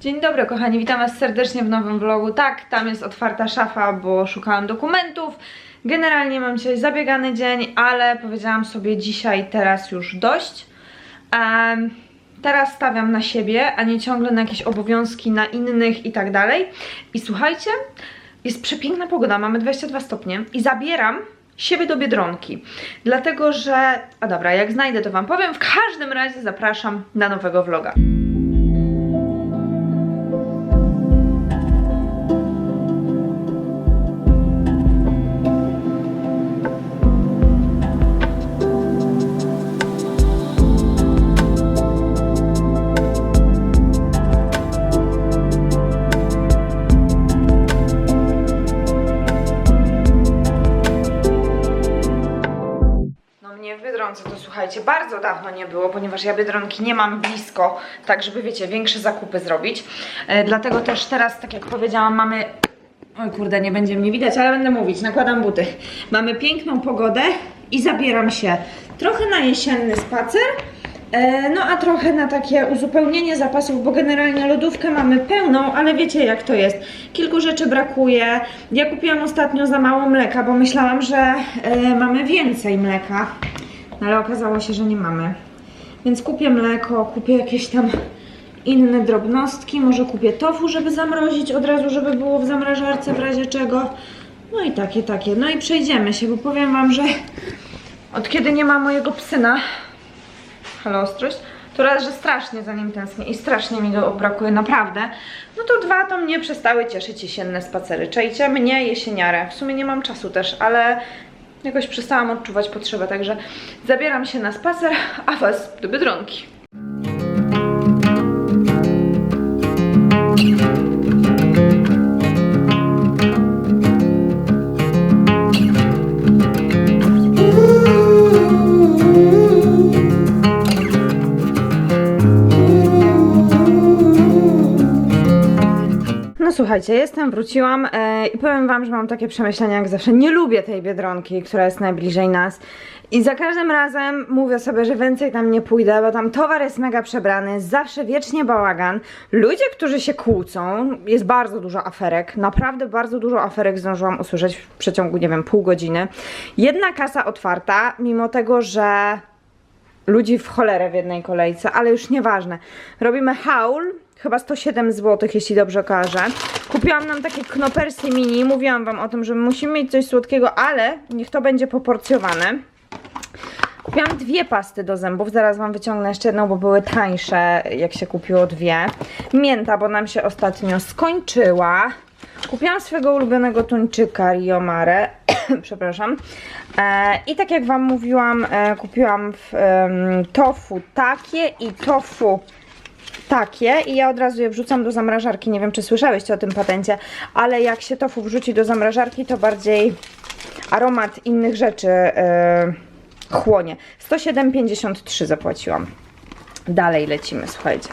Dzień dobry kochani, witam was serdecznie w nowym vlogu. Tak, tam jest otwarta szafa, bo szukałam dokumentów. Generalnie mam dzisiaj zabiegany dzień, ale powiedziałam sobie dzisiaj, teraz już dość. Em, teraz stawiam na siebie, a nie ciągle na jakieś obowiązki na innych i tak dalej. I słuchajcie, jest przepiękna pogoda, mamy 22 stopnie i zabieram siebie do Biedronki. Dlatego, że... A dobra, jak znajdę to wam powiem. W każdym razie zapraszam na nowego vloga. Słuchajcie, bardzo dawno nie było, ponieważ ja Biedronki nie mam blisko, tak żeby wiecie, większe zakupy zrobić. E, dlatego też teraz, tak jak powiedziałam, mamy... Oj kurde, nie będzie mnie widać, ale będę mówić, nakładam buty. Mamy piękną pogodę i zabieram się trochę na jesienny spacer, e, no a trochę na takie uzupełnienie zapasów, bo generalnie lodówkę mamy pełną, ale wiecie jak to jest. Kilku rzeczy brakuje. Ja kupiłam ostatnio za mało mleka, bo myślałam, że e, mamy więcej mleka, no ale okazało się, że nie mamy. Więc kupię mleko, kupię jakieś tam inne drobnostki, może kupię tofu, żeby zamrozić od razu, żeby było w zamrażarce w razie czego. No i takie, takie. No i przejdziemy się, bo powiem wam, że od kiedy nie ma mojego psyna, halo ostrość, to raz, że strasznie za nim tęsknię i strasznie mi go brakuje, naprawdę. No to dwa, to mnie przestały cieszyć jesienne spacery. Czajcie, mnie jesieniarę. W sumie nie mam czasu też, ale jakoś przestałam odczuwać potrzebę, także zabieram się na spacer, a was do Biedronki. Słuchajcie, jestem, wróciłam e, i powiem wam, że mam takie przemyślenia jak zawsze. Nie lubię tej Biedronki, która jest najbliżej nas. I za każdym razem mówię sobie, że więcej tam nie pójdę, bo tam towar jest mega przebrany, zawsze wiecznie bałagan. Ludzie, którzy się kłócą, jest bardzo dużo aferek, naprawdę bardzo dużo aferek zdążyłam usłyszeć w przeciągu, nie wiem, pół godziny. Jedna kasa otwarta, mimo tego, że ludzi w cholerę w jednej kolejce, ale już nieważne. Robimy haul, chyba 107 zł, jeśli dobrze kojarzę. Kupiłam nam takie knopersy mini, mówiłam wam o tym, że musimy mieć coś słodkiego, ale niech to będzie poporcjowane. Kupiłam dwie pasty do zębów, zaraz wam wyciągnę jeszcze jedną, bo były tańsze, jak się kupiło dwie. Mięta, bo nam się ostatnio skończyła. Kupiłam swojego ulubionego tuńczyka Rio Mare, przepraszam. E, I tak jak wam mówiłam, e, kupiłam w, em, tofu takie i tofu takie i ja od razu je wrzucam do zamrażarki. Nie wiem, czy słyszałyście o tym patencie, ale jak się tofu wrzuci do zamrażarki, to bardziej aromat innych rzeczy yy, chłonie. 107,53 zapłaciłam. Dalej lecimy, słuchajcie.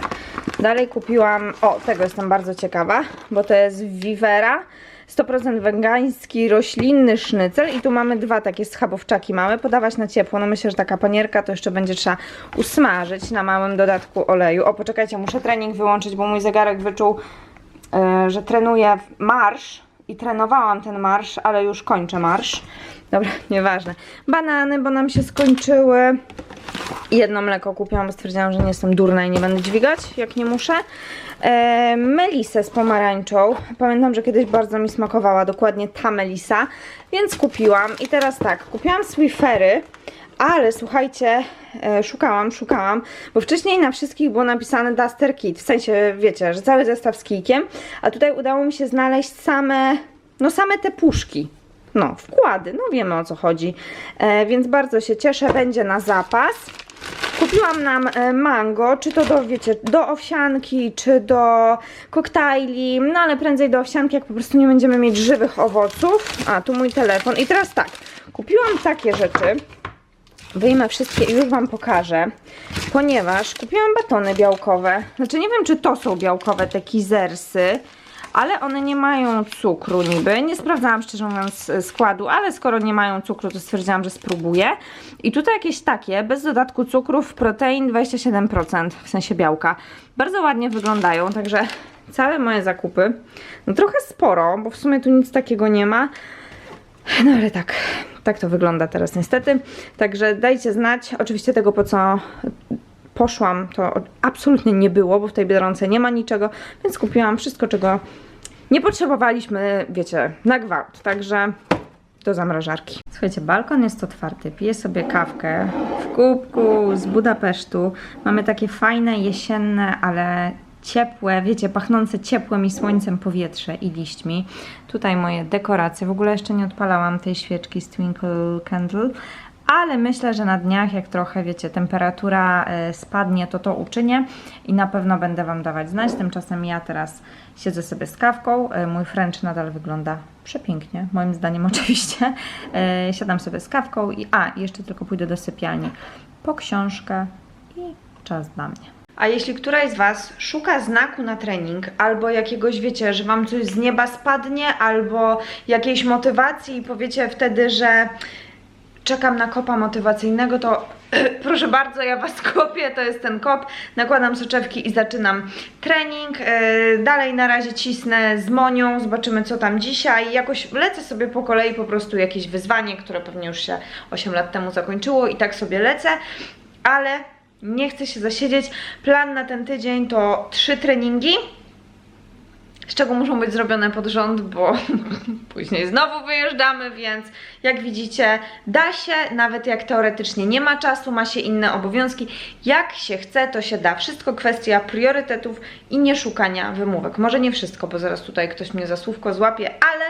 Dalej kupiłam, o tego jestem bardzo ciekawa, bo to jest Vivera 100% wegański, roślinny sznycel. I tu mamy dwa takie schabowczaki małe, podawać na ciepło, no myślę, że taka panierka to jeszcze będzie trzeba usmażyć na małym dodatku oleju. O, poczekajcie, muszę trening wyłączyć, bo mój zegarek wyczuł, e, że trenuję marsz i trenowałam ten marsz, ale już kończę marsz. Dobra, nieważne. Banany, bo nam się skończyły. Jedno mleko kupiłam, bo stwierdziłam, że nie jestem durna i nie będę dźwigać, jak nie muszę. E, melisę z pomarańczą. Pamiętam, że kiedyś bardzo mi smakowała dokładnie ta melisa, więc kupiłam. I teraz tak, kupiłam Swiffery, ale słuchajcie, e, szukałam, szukałam, bo wcześniej na wszystkich było napisane Duster Kit, w sensie, wiecie, że cały zestaw z kijkiem, a tutaj udało mi się znaleźć same, no same te puszki. No, wkłady, no wiemy o co chodzi. E, więc bardzo się cieszę, będzie na zapas. Kupiłam nam e, mango, czy to do, wiecie, do owsianki, czy do koktajli, no ale prędzej do owsianki, jak po prostu nie będziemy mieć żywych owoców. A, tu mój telefon. I teraz tak, kupiłam takie rzeczy, wyjmę wszystkie i już Wam pokażę, ponieważ kupiłam batony białkowe. Znaczy nie wiem, czy to są białkowe, te kizersy, ale one nie mają cukru niby. Nie sprawdzałam szczerze mówiąc e, składu, ale skoro nie mają cukru, to stwierdziłam, że spróbuję. I tutaj jakieś takie, bez dodatku cukrów, protein 27%, w sensie białka. Bardzo ładnie wyglądają, także całe moje zakupy. No trochę sporo, bo w sumie tu nic takiego nie ma. No ale tak, tak to wygląda teraz niestety. Także dajcie znać. Oczywiście tego po co poszłam to absolutnie nie było, bo w tej Biedronce nie ma niczego, więc kupiłam wszystko czego nie potrzebowaliśmy, wiecie, na gwałt. Także do zamrażarki. Słuchajcie, balkon jest otwarty. Piję sobie kawkę w kubku z Budapesztu. Mamy takie fajne, jesienne, ale ciepłe, wiecie, pachnące ciepłem i słońcem powietrze i liśćmi. Tutaj moje dekoracje. W ogóle jeszcze nie odpalałam tej świeczki z Twinkle Candle, ale myślę, że na dniach, jak trochę, wiecie, temperatura e, spadnie, to to uczynię i na pewno będę Wam dawać znać. Tymczasem ja teraz siedzę sobie z kawką. E, Mój French nadal wygląda przepięknie, moim zdaniem oczywiście. E, Siadam sobie z kawką i a, jeszcze tylko pójdę do sypialni po książkę i czas dla mnie. A jeśli któraś z Was szuka znaku na trening, albo jakiegoś, wiecie, że Wam coś z nieba spadnie, albo jakiejś motywacji i powiecie wtedy, że czekam na kopa motywacyjnego, to proszę bardzo, ja Was kopię, to jest ten kop, nakładam soczewki i zaczynam trening, Yy, dalej na razie cisnę z Monią, zobaczymy co tam dzisiaj, jakoś lecę sobie po kolei po prostu jakieś wyzwanie, które pewnie już się 8 lat temu zakończyło i tak sobie lecę, ale nie chcę się zasiedzieć, plan na ten tydzień to trzy treningi, z czego muszą być zrobione pod rząd, bo później znowu wyjeżdżamy, więc jak widzicie, da się, nawet jak teoretycznie nie ma czasu, ma się inne obowiązki, jak się chce, to się da. Wszystko kwestia priorytetów i nie szukania wymówek. Może nie wszystko, bo zaraz tutaj ktoś mnie za słówko złapie, ale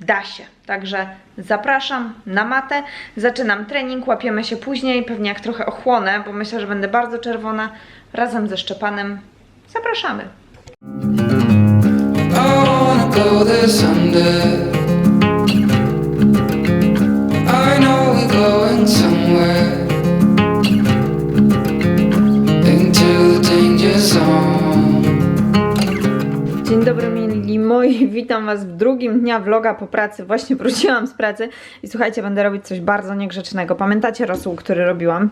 da się. Także zapraszam na matę, zaczynam trening, łapiemy się później, pewnie jak trochę ochłonę, bo myślę, że będę bardzo czerwona, razem ze Szczepanem. Zapraszamy. I know we're going somewhere moi, witam was w drugim dnia vloga po pracy. Właśnie wróciłam z pracy i słuchajcie, będę robić coś bardzo niegrzecznego. Pamiętacie rosół, który robiłam?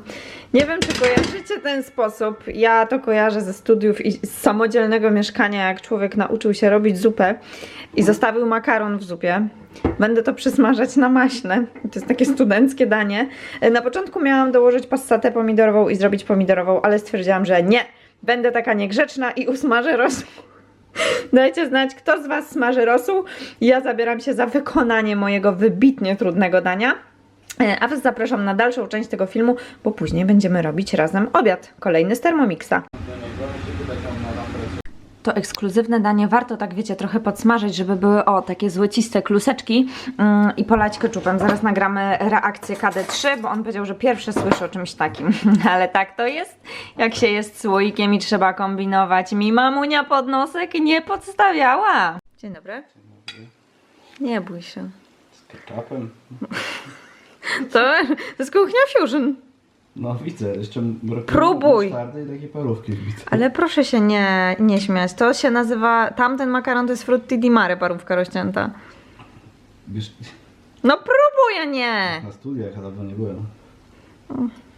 Nie wiem, czy kojarzycie ten sposób. Ja to kojarzę ze studiów i z samodzielnego mieszkania, jak człowiek nauczył się robić zupę i zostawił makaron w zupie. Będę to przysmażać na maśle. To jest takie studenckie danie. Na początku miałam dołożyć passatę pomidorową i zrobić pomidorową, ale stwierdziłam, że nie. Będę taka niegrzeczna i usmażę rosół. Dajcie znać, kto z Was smaży rosół. Ja zabieram się za wykonanie mojego wybitnie trudnego dania. E, A Was zapraszam na dalszą część tego filmu, bo później będziemy robić razem obiad. Kolejny z Thermomixa. To ekskluzywne danie warto tak, wiecie, trochę podsmażyć, żeby były o takie złociste kluseczki mm, i polać keczupem. Zaraz nagramy reakcję KD3, bo on powiedział, że pierwszy słyszy o czymś takim. Ale tak to jest, jak się jest słoikiem i trzeba kombinować. Mi mamunia pod nosek nie podstawiała. Dzień dobry. Nie bój się. Z ketchupem? To, to jest kuchnia fusion. No widzę, jeszcze brakuje Próbuj. musztardy i takie parówki wbite. Ale proszę się nie, nie śmiać. To się nazywa, tamten makaron to jest frutti di mare, parówka rozcięta. Wiesz, No próbuj, a nie! na studiach ja dawno nie byłem.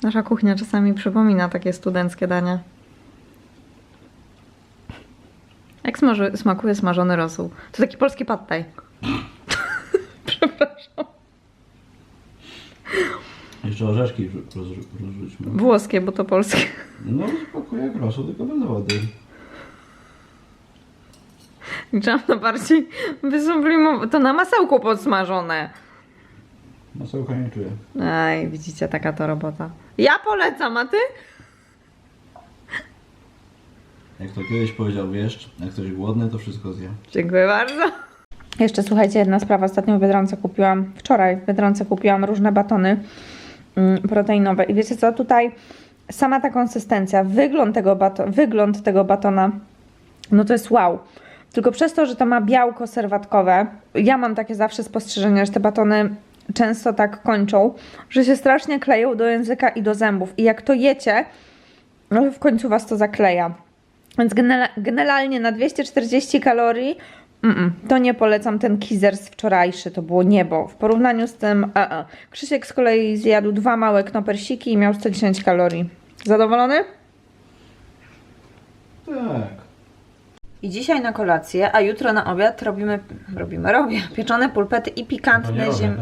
Nasza kuchnia czasami przypomina takie studenckie dania. Jak smaży, smakuje smażony rosół? To taki polski pad thai. Przepraszam. Jeszcze orzeszki roz, rozrzućmy. Włoskie, bo to polskie. No jak rosół, tylko bez wody. Liczyłam na bardziej wysublimowane. To na masełku podsmażone. Masełka nie czuję. Aj, widzicie, taka to robota. Ja polecam, a ty? Jak to kiedyś powiedział wieszcz, jak ktoś głodny, to wszystko zje. Dziękuję bardzo. Jeszcze słuchajcie, jedna sprawa. Ostatnio w Biedronce kupiłam, wczoraj w Biedronce kupiłam różne batony proteinowe. I wiecie co, tutaj sama ta konsystencja, wygląd tego, bato wygląd tego batona, no to jest wow. Tylko przez to, że to ma białko serwatkowe, ja mam takie zawsze spostrzeżenie, że te batony często tak kończą, że się strasznie kleją do języka i do zębów. I jak to jecie, no w końcu was to zakleja. Więc genera- generalnie na 240 kalorii mm, to nie polecam ten kizer z wczorajszy, to było niebo. W porównaniu z tym e -e. Krzysiek z kolei zjadł dwa małe knopersiki i miał 110 kalorii. Zadowolony? Tak. I dzisiaj na kolację, a jutro na obiad robimy, robimy, robię pieczone pulpety i pikantne robię ziem...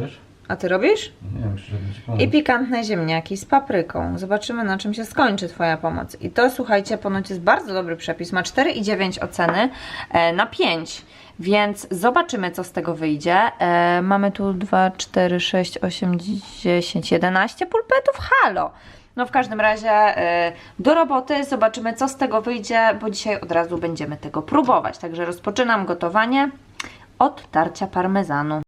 A ty robisz? Nie wiem, czy żeby ci pomóc. I pikantne ziemniaki z papryką. Zobaczymy na czym się skończy Twoja pomoc. I to słuchajcie, ponoć jest bardzo dobry przepis. Ma 4,9 oceny e, na 5. Więc zobaczymy, co z tego wyjdzie. E, mamy tu 2, 4, 6, 8, 10, 11 pulpetów. Halo! No w każdym razie e, do roboty. Zobaczymy, co z tego wyjdzie, bo dzisiaj od razu będziemy tego próbować. Także rozpoczynam gotowanie od tarcia parmezanu.